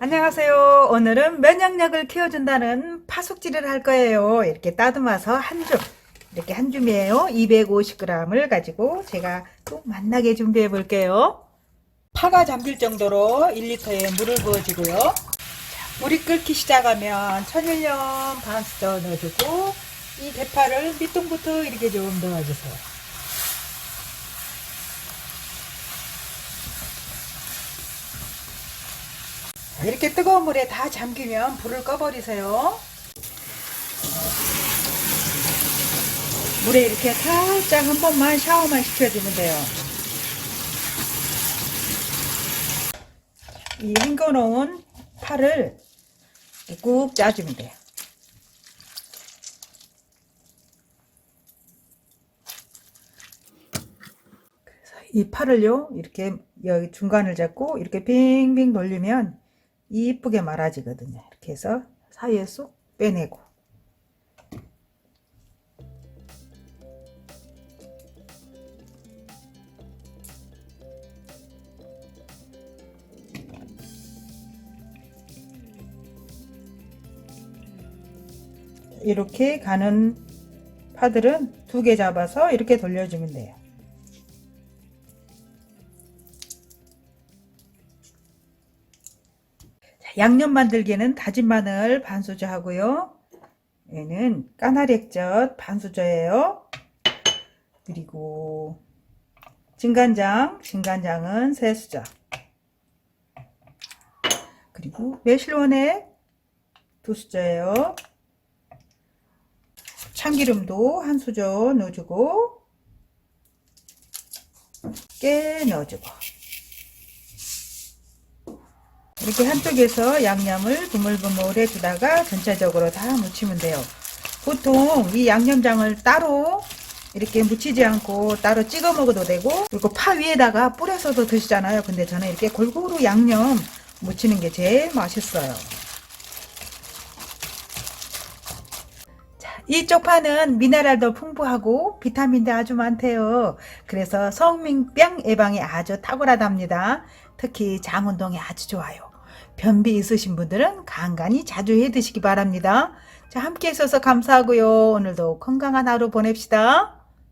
안녕하세요. 오늘은 면역력을 키워준다는 파숙지를 할 거예요. 이렇게 따듬어서 한 줌. 이렇게 한 줌이에요. 250g을 가지고 제가 또 만나게 준비해 볼게요. 파가 잠길 정도로 1리터에 물을 부어주고요. 자, 물이 끓기 시작하면 천일염 반 수저 넣어주고 이 대파를 밑둥부터 이렇게 좀 넣어주세요. 이렇게 뜨거운 물에 다 잠기면 불을 꺼버리세요. 물에 이렇게 살짝 한 번만 샤워만 시켜주면 돼요. 이 헹궈놓은 파를 꾹 짜주면 돼요. 이 팔을요, 이렇게 여기 중간을 잡고 이렇게 빙빙 돌리면 이쁘게 말아지거든요. 이렇게 해서 사이에 쏙 빼내고. 이렇게 가는 파들은 두 개 잡아서 이렇게 돌려주면 돼요. 양념 만들기에는 다진 마늘 반 수저 하고요. 얘는 까나리 액젓 반 수저예요. 그리고 진간장, 진간장은 세 수저. 그리고 매실원액 두 수저예요. 참기름도 한 수저 넣어주고 깨 넣어주고 이렇게 한쪽에서 양념을 부물부물 해주다가 전체적으로 다 묻히면 돼요. 보통 이 양념장을 따로 이렇게 묻히지 않고 따로 찍어 먹어도 되고 그리고 파 위에다가 뿌려서도 드시잖아요. 근데 저는 이렇게 골고루 양념 묻히는 게 제일 맛있어요. 자, 이쪽 파는 미네랄도 풍부하고 비타민도 아주 많대요. 그래서 성민병 예방에 아주 탁월하답니다. 특히 장 운동에 아주 좋아요. 변비 있으신 분들은 간간히 자주 해 드시기 바랍니다. 자, 함께 해주셔서 감사하고요. 오늘도 건강한 하루 보냅시다.